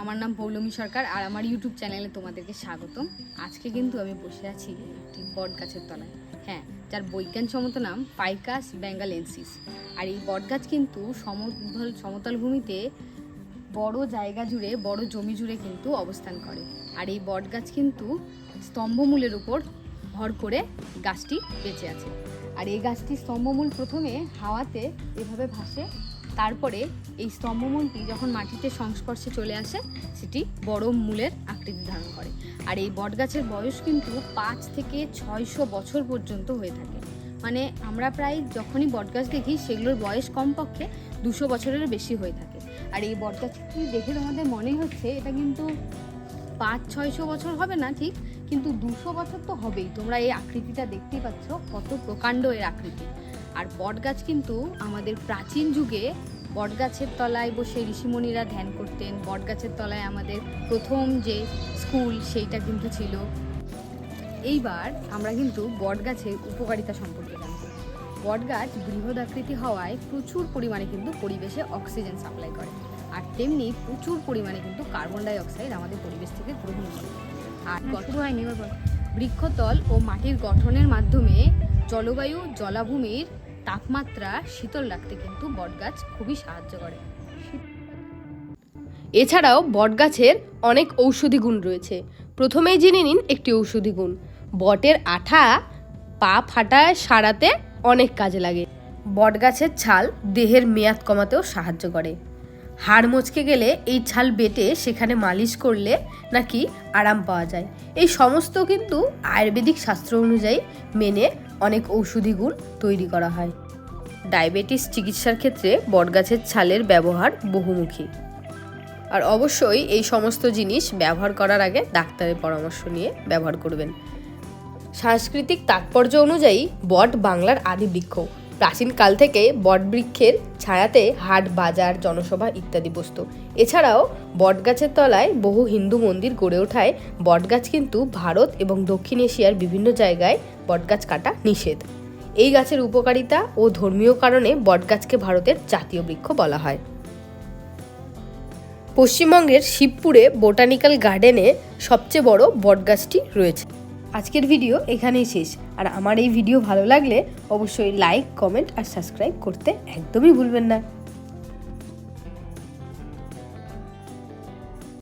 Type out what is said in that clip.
আমার নাম পৌলমী সরকার আর আমার ইউটিউব চ্যানেলে তোমাদেরকে স্বাগতম। আজকে কিন্তু আমি বসে আছি একটি বট গাছের তলায়। হ্যাঁ যার বৈজ্ঞানসম্মত নাম পাইকাস ব্যাঙ্গালেন্সিস। আর এই বট গাছ কিন্তু সমতল সমতল ভূমিতে বড় জায়গা জুড়ে, বড় জমি জুড়ে কিন্তু অবস্থান করে। আর এই বট গাছ কিন্তু স্তম্ভমূলের উপর ভর করে গাছটি বেঁচে আছে। আর এই গাছটি স্তম্ভমূল প্রথমে হাওয়াতে এভাবে ভাসে তারপরে এই স্তম্ভমূলটি যখন মাটিতে সংস্পর্শে চলে আসে, সেটি বড় মূলের আকৃতি ধারণ করে। আর এই বটগাছের বয়স কিন্তু পাঁচ থেকে ছয়শো বছর পর্যন্ত হয়ে থাকে। মানে আমরা প্রায় যখনই বটগাছ দেখি, সেগুলোর বয়স কমপক্ষে দুশো বছরের বেশি হয়ে থাকে। আর এই বটগাছটি দেখে তোমাদের মনে হচ্ছে, এটা কিন্তু পাঁচ, ছয়শো বছর হবে না ঠিক, কিন্তু দুশো বছর তো হবেই। তোমরা এই আকৃতিটা দেখতেই পাচ্ছ, কত প্রকাণ্ড এর আকৃতি। আর বটগাছ কিন্তু আমাদের প্রাচীন যুগে বটগাছের তলায় বসে ঋষিমণিরা ধ্যান করতেন। বটগাছের তলায় আমাদের প্রথম যে স্কুল সেইটা কিন্তু ছিল। এইবার আমরা কিন্তু বটগাছের উপকারিতা সম্পর্কে জানব। বটগাছ বৃহৎ আকৃতি হওয়ায় প্রচুর পরিমাণে কিন্তু পরিবেশে অক্সিজেন সাপ্লাই করে। আর তেমনি প্রচুর পরিমাণে কিন্তু কার্বন ডাই অক্সাইড আমাদের পরিবেশ থেকে গ্রহণ করে। আর গঠন হয়নি বৃক্ষতল ও মাটির গঠনের মাধ্যমে জলবায়ু জলাভূমির তাপমাত্রা শীতল রাখতে কিন্তু বটগাছ খুবই সাহায্য করে। এছাড়াও বটগাছের অনেক ঔষধি গুণ রয়েছে। প্রথমেই জেনে নিন একটি ঔষধি গুণ। বটের আঠা পা ফাটায় সারাতে অনেক কাজে লাগে। বটগাছের ছাল দেহের মেয়াদ কমাতেও সাহায্য করে। হাড় মচকে গেলে এই ছাল বেটে সেখানে মালিশ করলে নাকি আরাম পাওয়া যায়। এই সমস্ত কিন্তু আয়ুর্বেদিক শাস্ত্র অনুযায়ী মেনে অনেক ঔষধি গুণ তৈরি করা হয়। ডায়াবেটিস চিকিৎসার ক্ষেত্রে বটগাছের ছালের ব্যবহার বহুমুখী। আর অবশ্যই এই সমস্ত জিনিস ব্যবহার করার আগে ডাক্তারের পরামর্শ নিয়ে ব্যবহার করবেন। সাংস্কৃতিক তাৎপর্য অনুযায়ী বট বাংলার আদি বৃক্ষ। প্রাচীনকাল থেকে বটবৃক্ষের ছায়াতে হাট, বাজার, জনসভা ইত্যাদি বসত। এছাড়াও বটগাছের তলায় বহু হিন্দু মন্দির গড়ে ওঠায়। বটগাছ কিন্তু ভারত এবং দক্ষিণ এশিয়ার বিভিন্ন জায়গায় বটগাছ কাটা নিষেধ। এই গাছের উপকারিতা ও ধর্মীয় কারণে বটগাছকে ভারতের জাতীয় বৃক্ষ বলা হয়। পশ্চিমবঙ্গের শিবপুরে বোটানিক্যাল গার্ডেনে সবচেয়ে বড় বটগাছটি রয়েছে। আজকের ভিডিও এখানেই শেষ। আর আমার এই ভিডিও ভালো লাগলে অবশ্যই লাইক কমেন্ট আর সাবস্ক্রাইব করতে একদমই ভুলবেন না।